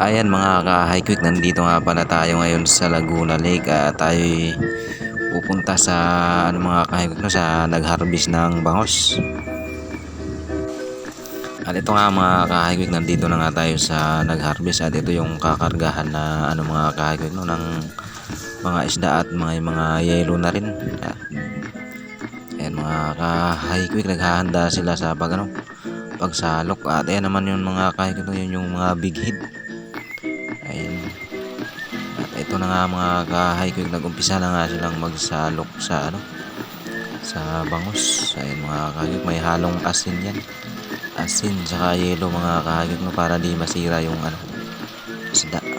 Ayan mga ka-high quick, nandito nga pala tayo ngayon sa Laguna Lake at tayo pupunta sa ano mga ka-high quick no, sa nag-harvest ng bangos. At ito nga mga ka-high quick, nandito na nga tayo sa nag-harvest at ito yung kakargahan na ano mga ka-high quick no, ng mga isda at mga mga yelo na rin. Ayan mga ka-high quick, naghahanda sila sa pag ano, pagsalok at ayan naman yung mga quick no, yun yung mga big hit. Na nga mga quick, nag-umpisa na nga silang magsalok sa ano sa bangus. Ayun mga ka-high quick, may halong asin yan. Asin saka yelo mga ka-high quick no, para di masira yung ano isda.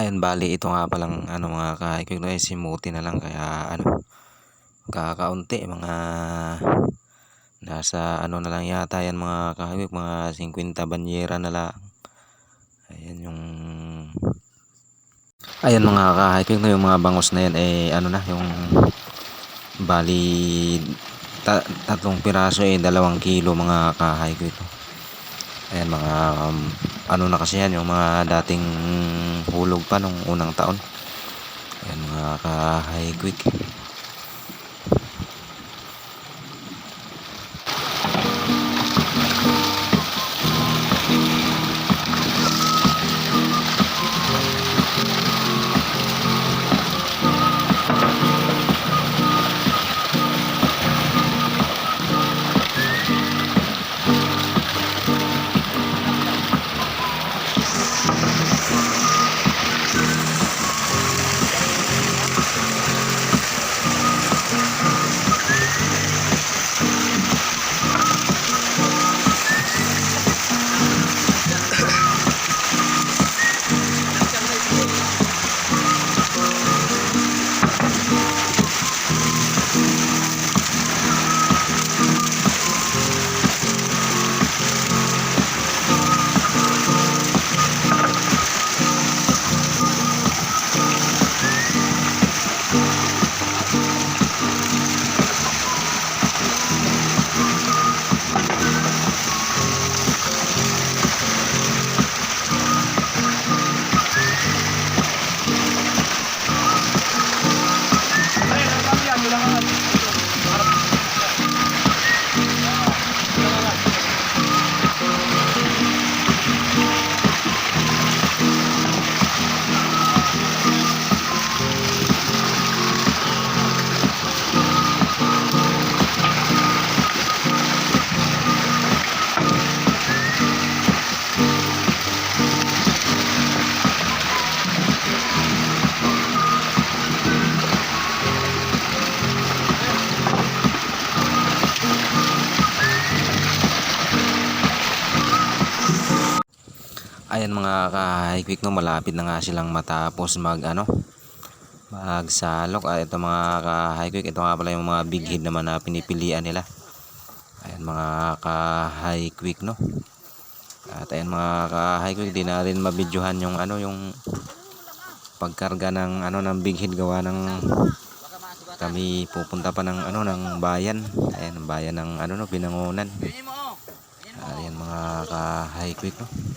Ayan, bali ito nga palang ano mga quick no, eh, simuti na lang kaya ano kakaunti mga nasa ano na lang yata yan mga quick, mga 50 banyera na lang. Ayan yung Ayan mga quick no, yung mga bangos na yan eh ano na yung bali ta- tatlong piraso eh dalawang kilo mga quick no. Ayan mga um, ano na kasi yan yung mga dating hulog pa nung unang taon. Ayan mga ka-high quick. Ayan mga ka-high quick no, malapit na nga silang matapos mag ano, magsalok. Ah, ito mga ka-high quick, ito nga pala yung mga big head naman na pinipilian nila. Ayan mga ka-high quick no. At ayan mga ka-high quick, di na rin mabidyohan yung ano yung pagkarga ng ano ng big head gawa ng kami pupunta pa ng ano ng bayan. Ayan, bayan ng ano no, Binangonan. Ayan mga ka-high quick no.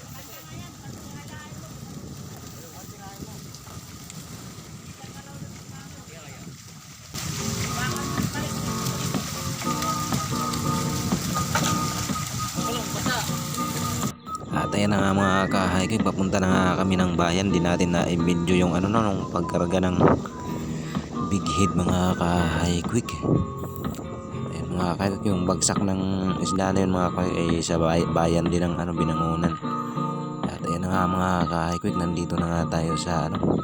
Na mga ka-hiking, papunta na kami ng bayan. Di natin na i-video yung ano no, nung pagkarga ng big head mga ka-hiking. Ayan mga ka yung bagsak ng isda na yun mga ka ay sa bay- bayan din ng ano, binangunan. At ayan na nga mga ka-hiking, nandito na nga tayo sa ano.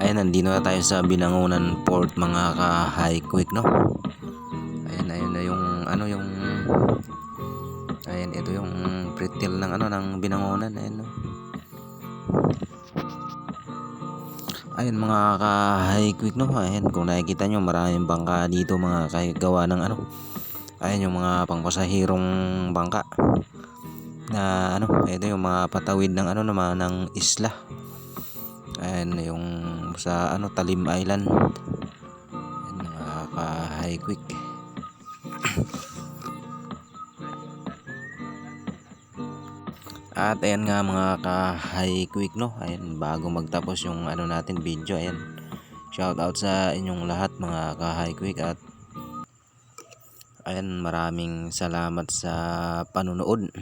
Ayan, nandito na tayo sa binangunan port mga ka-hiking no. Ayan, ayun na yung ano yung Ayan, ito yung pretil ng ano ng binangonan, ayan no. Ayan mga ka-high quick no. Ayan, kung nakikita nyo maraming bangka dito mga gawa ng ano. Ayan yung mga pangpasahirong bangka. Na ano, ito yung mga patawid ng ano naman ng isla. Ayan yung sa ano Talim Island. Ayan mga ka-high quick. At ayan nga mga ka-high quick no. Ayan bago magtapos yung ano natin video. Ayan. Shout out sa inyong lahat mga ka-high quick at ayan maraming salamat sa panunood.